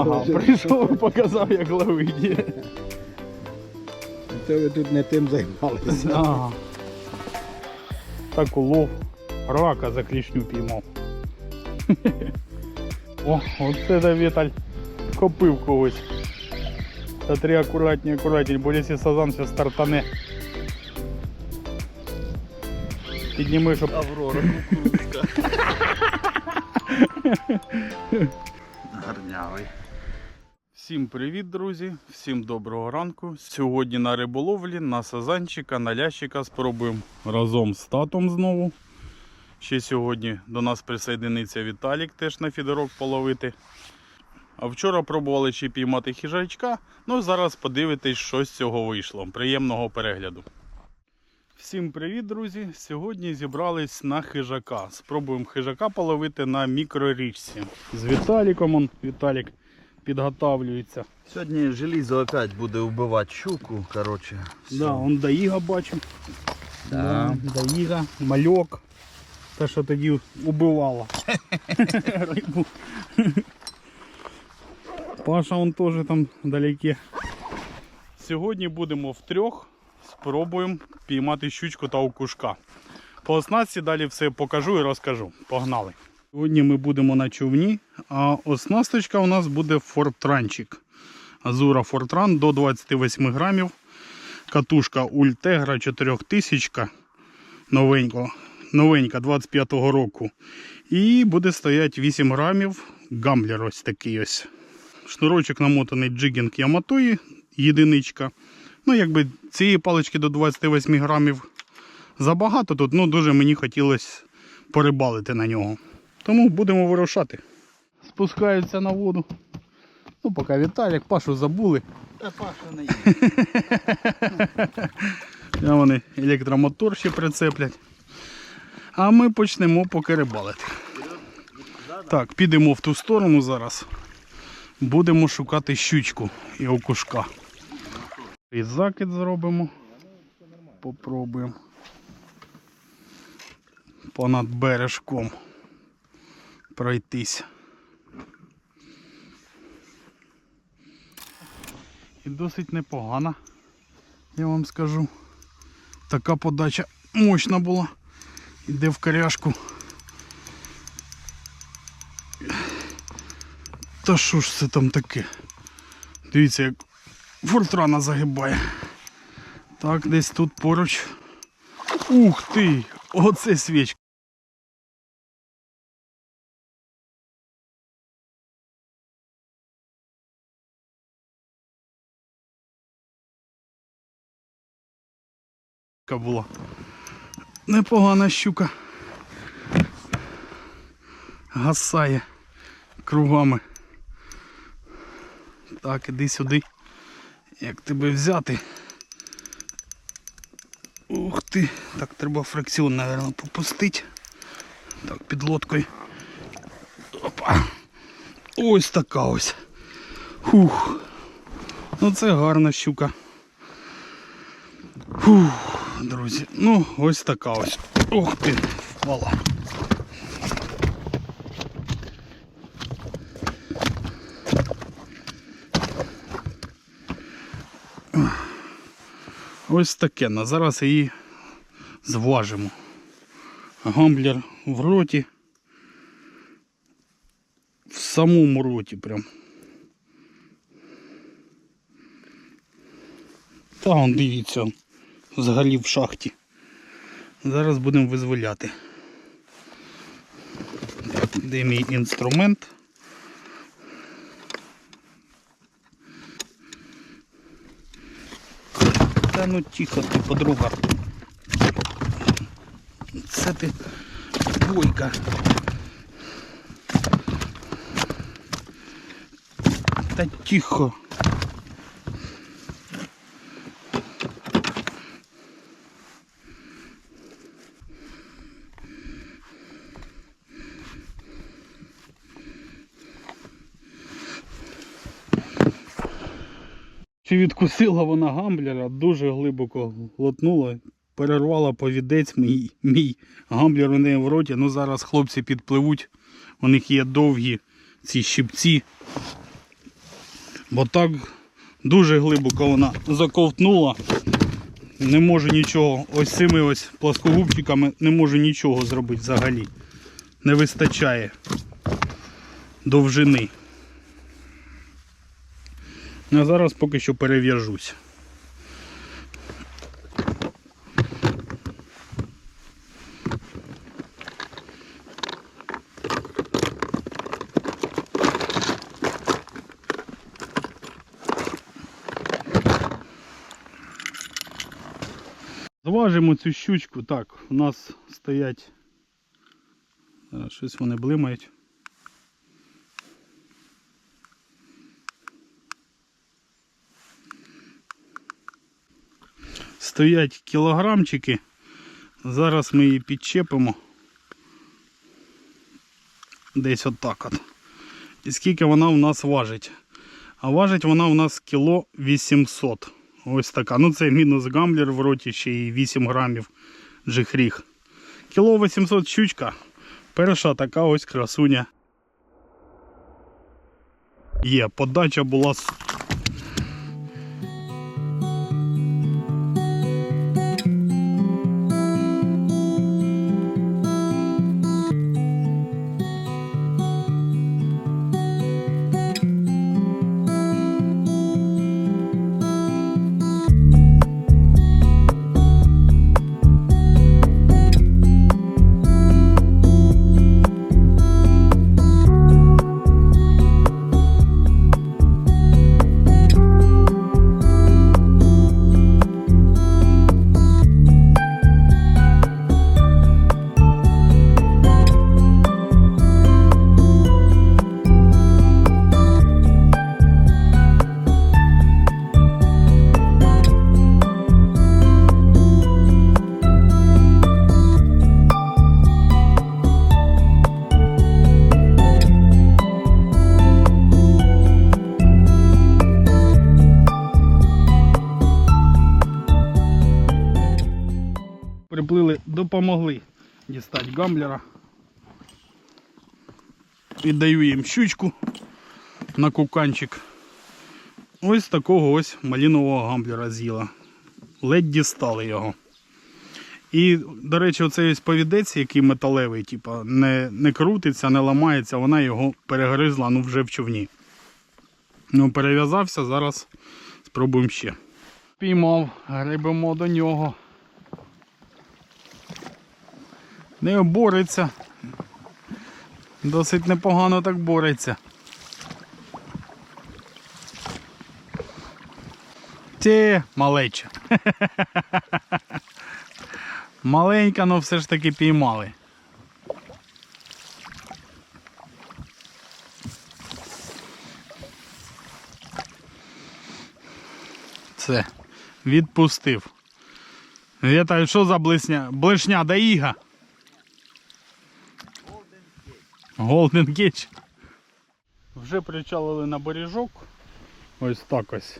Ага, прийшов і показав, як ловить. Це ви тут не тим займалися. Ага. Так улов. Рака за клішню піймав. О, оце да Віталь копив когось. Та три акуратні, акуратні, бо якщо сазан все стартане. Підніми, щоб Аврора кукурудзка. Всім привіт, друзі! Всім доброго ранку. Сьогодні на риболовлі, на сазанчика, на лящика спробуємо разом з татом знову. Ще сьогодні до нас присоединиться Віталік теж на фідерок половити. А вчора пробували ще піймати хижачка. Ну зараз подивитесь, що з цього вийшло. Приємного перегляду. Всім привіт, друзі! Сьогодні зібрались на хижака. Спробуємо хижака половити на мікрорічці. З Віталіком он, Віталік підготавлюється. Сьогодні желізо опять буде вбивати щуку, коротше. Да, он Даїга бачу. Да. Даїга, мальок. Те, що тоді убивало рибу. Паша он теж там вдалеке. Сьогодні будемо втрьох. Спробуємо піймати щучку та окушка. По оснастці далі все покажу і розкажу. Погнали. Сьогодні ми будемо на човні, а оснасточка у нас буде фортранчик. Азура Фортран до 28 грамів. Катушка Ультегра 4000 новенька, новенька 25-го року. І буде стояти 8 грамів гамблер ось такий ось. Шнурочок намотаний джигінг Яматої, єдиничка. Ну, якби цієї палички до 28 грамів забагато тут, ну дуже мені хотілося порибалити на нього. Тому будемо вирушати. Спускаються на воду. Ну, поки Віталік, Пашу забули. Та Паша не є. Вони електромотор ще прицеплять. А ми почнемо поки рибалити. Так, підемо в ту сторону зараз. Будемо шукати щучку і окушка. І закид зробимо. Попробуємо. Понад бережком пройтись. І досить непогана, я вам скажу. Така подача мощна була. Іде в коряшку. Та що ж це там таке? Дивіться, як фортрана загибає. Так, десь тут поруч. Ух ти! Оце свічка. Була. Непогана щука. Гасає кругами. Так, іди сюди. Як тебе взяти? Ух ти. Так, треба фрикціон, мабуть, попустити. Так, під лодкою. Опа. Ось така ось. Фух. Ну це гарна щука. Фух, друзі. Ну, ось така ось. Ух ти, впала. Ось таке. На зараз її зважимо. Гамблер в роті. В самому роті прям. Та он дивіться, взагалі в шахті. Зараз будемо визволяти. Де мій інструмент? Та ну тихо ти, подруга. Це ти бойка. Та тихо. Чи відкусила вона гамблера, дуже глибоко лотнула, перервала повідець мій, мій гамблер у неї в роті. Ну зараз хлопці підпливуть, у них є довгі ці щипці. Бо так дуже глибоко вона заковтнула. Не можу нічого. Ось цими ось плоскогубчиками не можу нічого зробити взагалі. Не вистачає довжини. А зараз поки що перев'яжусь. Зважимо цю щучку. Так, у нас стоять. Щось вони блимають. Стоять кілограмчики. Зараз ми її підчепимо. Десь отак от. І скільки вона у нас важить? А важить вона у нас кіло 800. Ось така. Ну це мінус гамблер в роті ще й 8 грамів джихріг. Кіло 800 щучка. Перша така ось красуня. Є, подача була допомогли дістати гамблера. Віддаю їм щучку на куканчик. Ось такого ось малінового гамблера з'їла. Ледь дістали його. І, до речі, оцей ось повідець, який металевий, типа, не, не крутиться, не ламається, вона його перегризла ну, вже в човні. Ну, перев'язався, зараз спробуємо ще. Піймав, гребемо до нього. Не бореться. Досить непогано так бореться. Ті, малеча. Маленька, але все ж таки піймали. Це, відпустив. Вітаю, що за блисня? Блишня да іга? Golden Gate. Вже причалили на бережок. Ось так ось.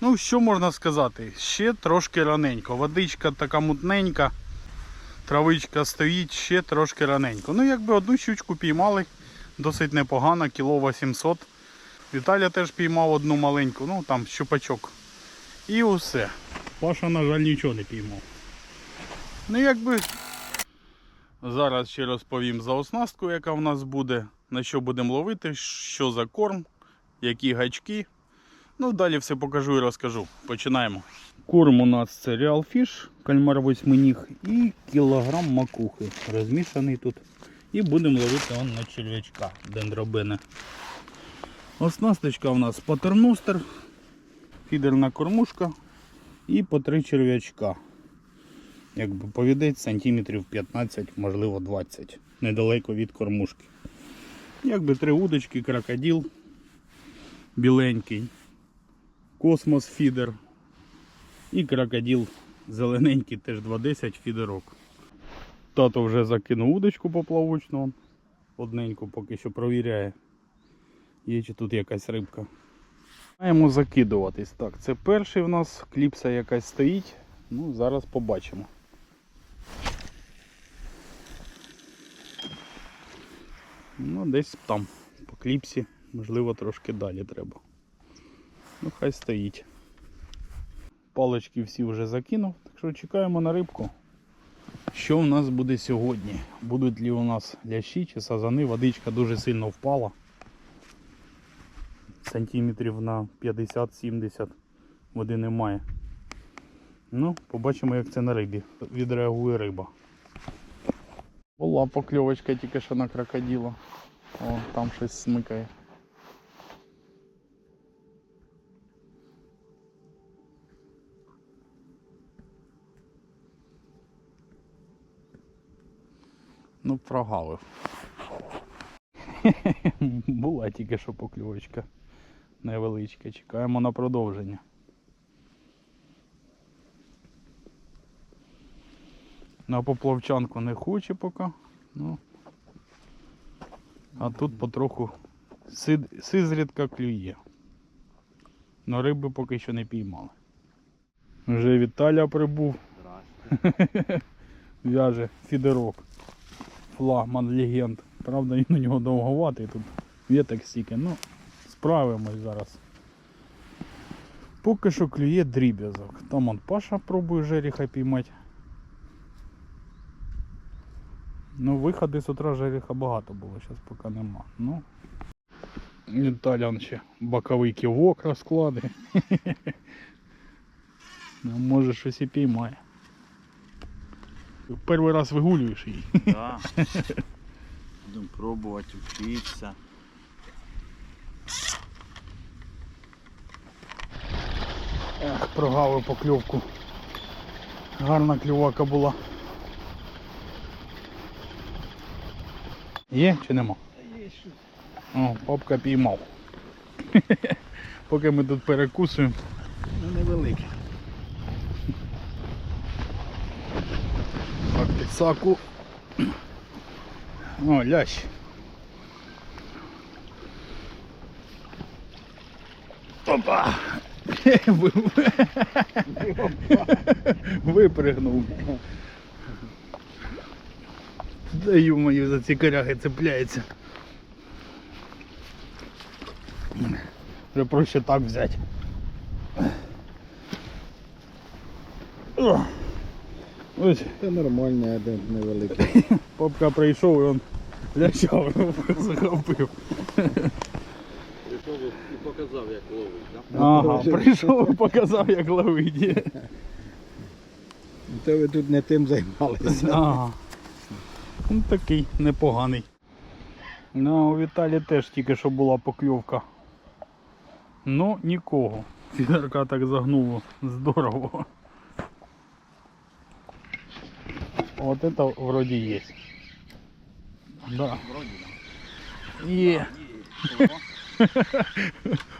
Ну, що можна сказати? Ще трошки раненько. Водичка така мутненька. Травичка стоїть ще трошки раненько. Ну, якби одну щучку піймали, досить непогано, кіло 800. Віталя теж піймав одну маленьку, ну там щупачок. І усе. Паша, на жаль, нічого не піймав. Ну, якби Зараз ще розповім за оснастку, яка в нас буде, на що будемо ловити, що за корм, які гачки. Ну, далі все покажу і розкажу. Починаємо. Корм у нас це Real Fish, кальмар восьминіг і кілограм макухи розмішаний тут. І будемо ловити он на черв'ячка дендробини. Оснасточка у нас патерностер, фідерна кормушка і по три черв'ячка якби повідець сантиметрів 15, можливо 20, недалеко від кормушки. Якби три удочки, крокодил біленький, космос фідер і крокодил зелененький, теж 2,10 фідерок. Тато вже закинув удочку поплавочну, одненьку поки що провіряє, є чи тут якась рибка. Маємо закидуватись. Так, це перший в нас, кліпса якась стоїть. Ну, зараз побачимо. Ну, десь там, по кліпсі, Можливо, трошки далі треба. Ну, хай стоїть. Палички всі вже закинув, так що чекаємо на рибку. Що в нас буде сьогодні? Будуть ли у нас лящі чи сазани? Водичка дуже сильно впала. Сантиметрів на 50-70 води немає. Ну, побачимо, як це на рибі. Відреагує риба. Була покльовочка тільки що на крокодила. О, там щось смикає. Ну, прогавив. Була тільки що покльовочка невеличка. Чекаємо на продовження. На поплавчанку не хоче поки. Ну. А тут потроху сизрідка клює. Но риби поки що не піймали. Вже Віталя прибув. В'яже фідерок. Флагман легенд. Правда, він у нього довговатий тут віток стільки. Ну, справимось зараз. Поки що клює дріб'язок. Там он Паша пробує жеріха піймати. Ну, виходи з утра жереха багато було, зараз поки нема. Ну, Віталян ще боковий ківок розкладе. Ну, може щось і піймає. Перший раз вигулюєш її. Да. Будемо пробувати, вчитися. Ех, прогавив покльовку. Гарна клювака була. Є чи нема? Є щось. О, папка піймав. Поки ми тут перекусуємо. Ну невелике. Так, підсаку. О, лящ. Опа! Випригнув. Даю мою за ці коряги цепляється. Вже проще так взяти. Ось. Це нормальний один невеликий. Попка прийшов і он лящав, захопив. Прийшов і показав, як ловить, так? Ага, прийшов і показав, як ловить. То ви тут не тим займалися. Ага. Ну такий непоганий. Ну, у Віталі теж тільки що була покльовка. Ну, нікого. Фідерка так загнуло здорово. Вот это вроде есть. Да. Е.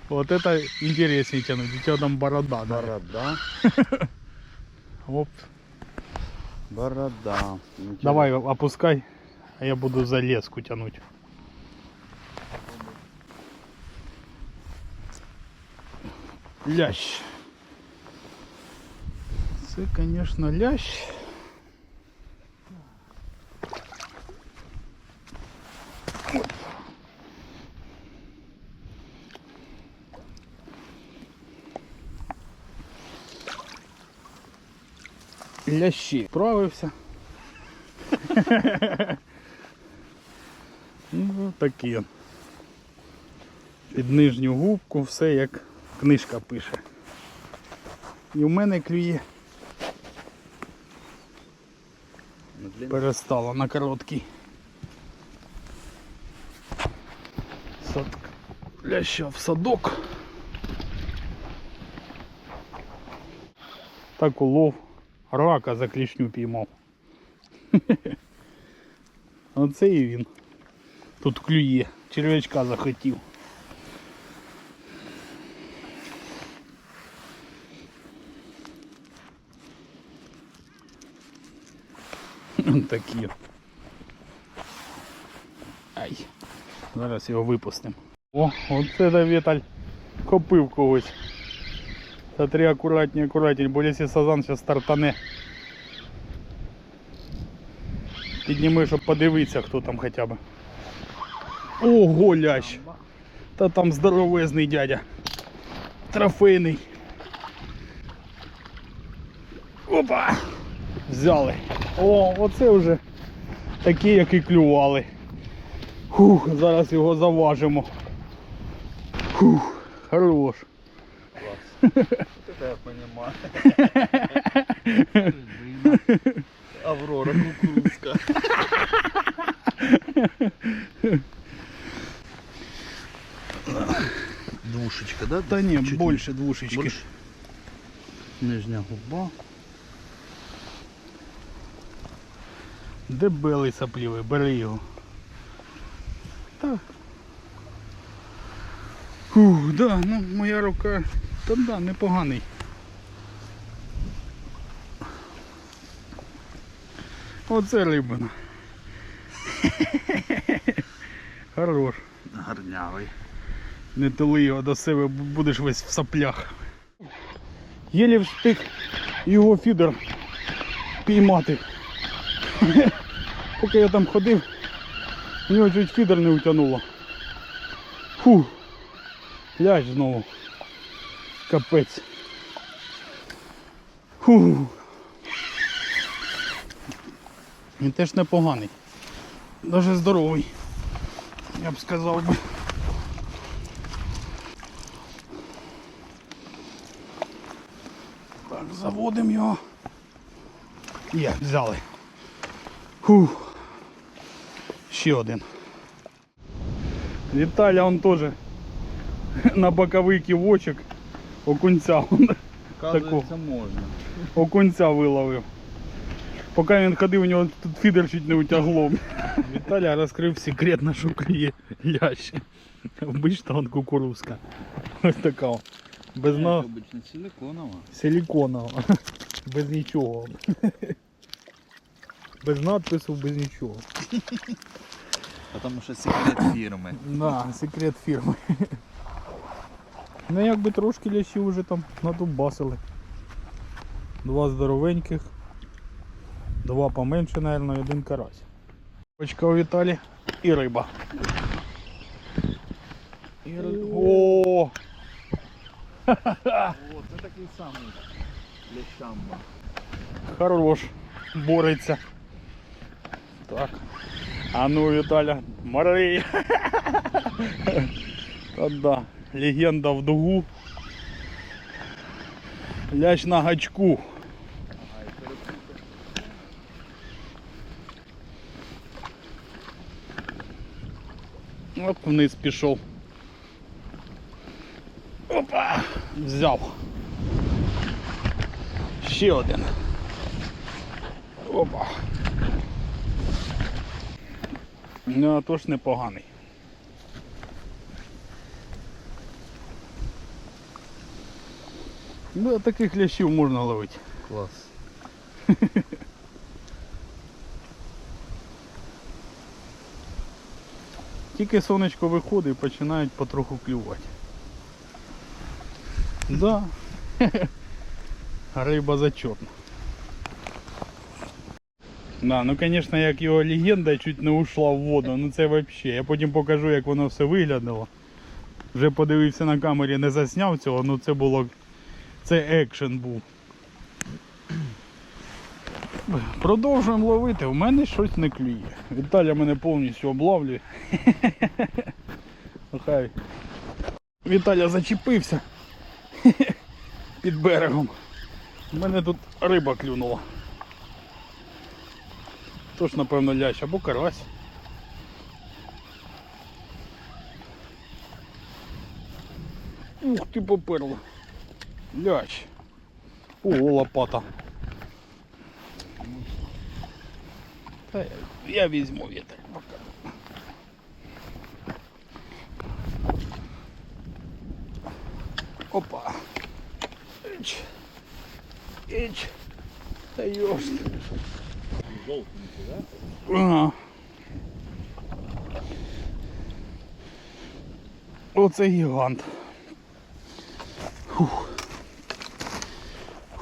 Вот это интереснее тянуть. У тебя там борода. Борода. Оп. Борода. Давай опускай, а я буду за леску тянуть. Лящ. Це, конечно, лящ. Лящі. Справився. Ну, такі. он. Під нижню губку все як книжка пише. І в мене клює перестало на короткий. Сад... Ляща в садок. Так улов рака за клішню піймав. Оце і він. Тут клює. Черв'ячка захотів. Такі. Ай. Зараз його випустимо. О, оце да Віталь копив когось. Смотри акуратні, акуратні, бо якщо сазан зараз стартане. Підніми, щоб подивитися, хто там хоча б. Ого, лящ. Та там здоровезний дядя. Трофейний. Опа! Взяли. О, оце вже такі, які клювали. Фух, зараз його заважимо. Фух, хорош. Это я понимаю. Аврора кукурузка. Двушечка, да? Та ні, Чуть більше двушечки. Больше? Нижня губа. Де белий саплівий? Бери його. Так. Фух, да, ну моя рука. Та да, непоганий. Оце рибина. Хорош. Гарнявий. Не тули його до себе, будеш весь в соплях. Єлі встиг його фідер піймати. Поки я там ходив, у нього чуть фідер не утягнуло. Фу. Ляж знову. Капець. Фу. Він теж непоганий. Даже здоровий. Я б сказав би. Так, заводимо його. Є, взяли. Фух. Ще один. Віталя он теж на боковий ківочок окунця. он Оказується, можна. Окунця виловив. Поки він ходив, у нього тут фідер чуть не утягло. Віталя розкрив секрет на шукає лящ. Обично он кукурузка. Ось така. Без на... Обично силиконова. Силіконова. Без нічого. Без надпису, без нічого. Потому що секрет фірми. Да, секрет фірми. Ну якби трошки лящів вже там надубасили. Два здоровеньких. Два поменше, мабуть, один карась. Почка у Віталі і риба. І О! О, це такий самий лящамба. Хорош, бореться. Так. А ну, Віталя, мори. Та да. Легенда в дугу. Лящ на гачку. От вниз пішов. Опа! Взяв. Ще один. Опа. Ну, а то ж непоганий. Ну, таких лящів можна ловити. Клас. Тільки сонечко виходить і починають потроху клювати. Да. Риба зачетна. Да, ну звісно, як його легенда чуть не ушла в воду, ну це взагалі. Я потім покажу, як воно все виглядало. Вже подивився на камері, не засняв цього, ну це було. Це екшен був. Продовжуємо ловити, у мене щось не клює. Віталя мене повністю облавлює. Ну, Хай. Віталя зачепився під берегом. У мене тут риба клюнула. Тож, напевно, лящ або карась. Ух ти поперла. Лящ. О, лопата. Та я, візьму вітер. поки. Опа. Іч. Іч. Та йош. Ага. Оце гігант.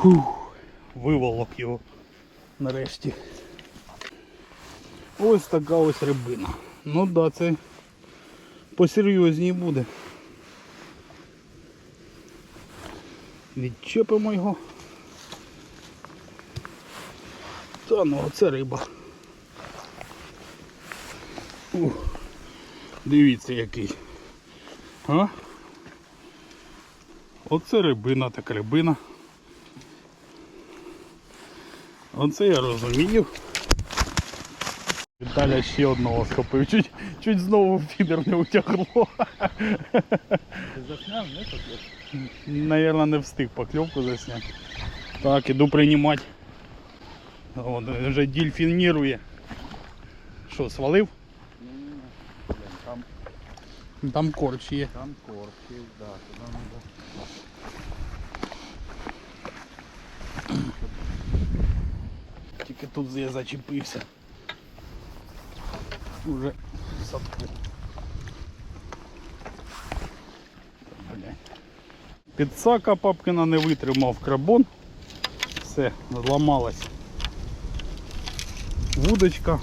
Фух, виволок його нарешті. Ось така ось рибина. Ну да, це посерйозній буде. Відчепимо його. Та ну оце риба. Ух, Дивіться який. А? Оце рибина, так рибина. Оце я розумію. Віталя ще одного схопив. Чуть, чуть знову в фідер не утягло. Засняв, не так? Наверное, не встиг покльовку засняти. Так, іду приймати. От, вже дельфінірує. Що, свалив? Там, корч є. там корки, да, туди Тільки тут я зачепився. Уже садку. Підсака папкина не витримав крабон. Все, зламалась. Вудочка.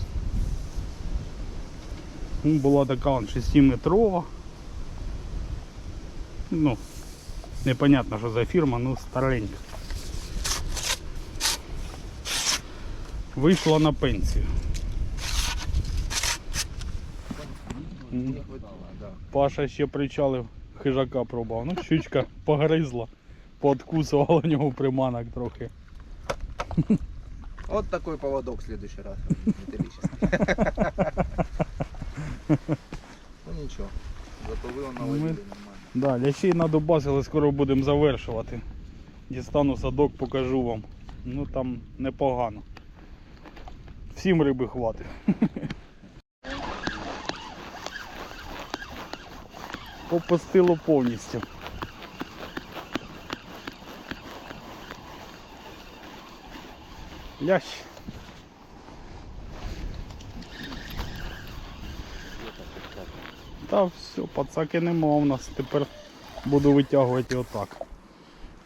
Ну, Була така он 6-метрова. Ну, непонятно, що за фірма, ну старенька. Вийшла на пенсію. Паша ще причалив, хижака пробував. Ну, щучка погризла, пооткусувала у нього приманок трохи. Вот такой поводок в следующий раз. Ну ничего. Зато он наловили нормально. Да, лящей надобасили, скоро будемо завершувати. Дістану садок, покажу вам. Ну там непогано. Всім риби хватить. Попустило повністю. Лящ. Та все, пацаки нема у нас. Тепер буду витягувати отак.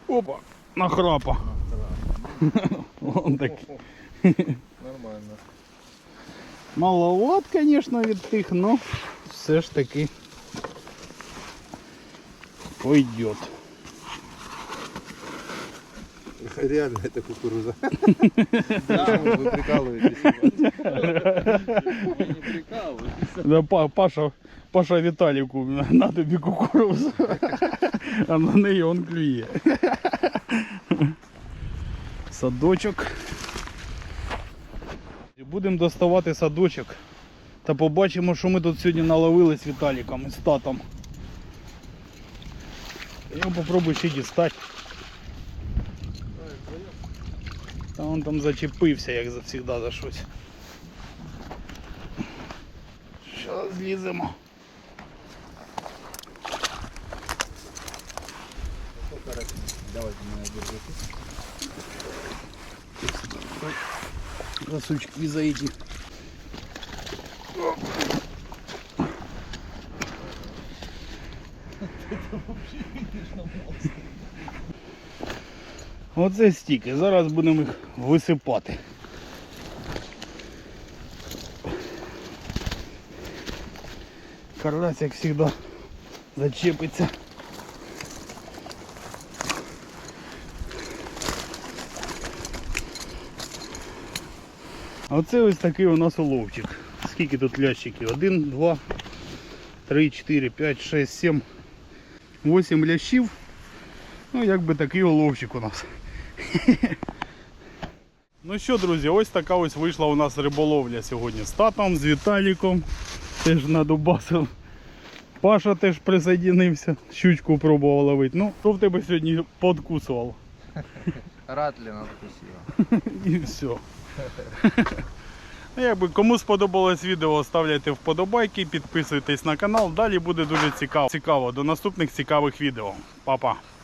Опа, нахрапа. Вон такий. Нормально. Маловат, звісно, від тих, але все ж таки пойдет. Реально это кукуруза. Да, вы прикалываетесь. Вы не прикалываетесь. Да, Па- Паша, Паша Віталіку, на тобі кукурузу. А на неї он клює. Садочок. Будемо доставати садочок. Та побачимо, що ми тут сьогодні наловили з Віталіком і з татом. Я попробую ще дістати. Та он там зачепився, як завжди за щось. Що зліземо. Давайте меня держите. За сучки за эти. Оце стіки. Зараз будемо їх висипати. Карась, як завжди, зачепиться. Оце ось такий у нас уловчик. Скільки тут лящиків? Один, два, три, чотири, п'ять, шесть, сім, вісім лящів. Ну, якби такий уловчик у нас. Ну що, друзі, ось така ось вийшла у нас риболовля сьогодні з татом, з Віталіком. Теж надубасив. Паша теж присоединився, щучку пробував ловити. Ну, що в тебе сьогодні подкусував? Ратли надкусила. І все. Ну, Якби кому сподобалось відео, ставляйте вподобайки, підписуйтесь на канал. Далі буде дуже цікаво. Цікаво. До наступних цікавих відео. Па-па.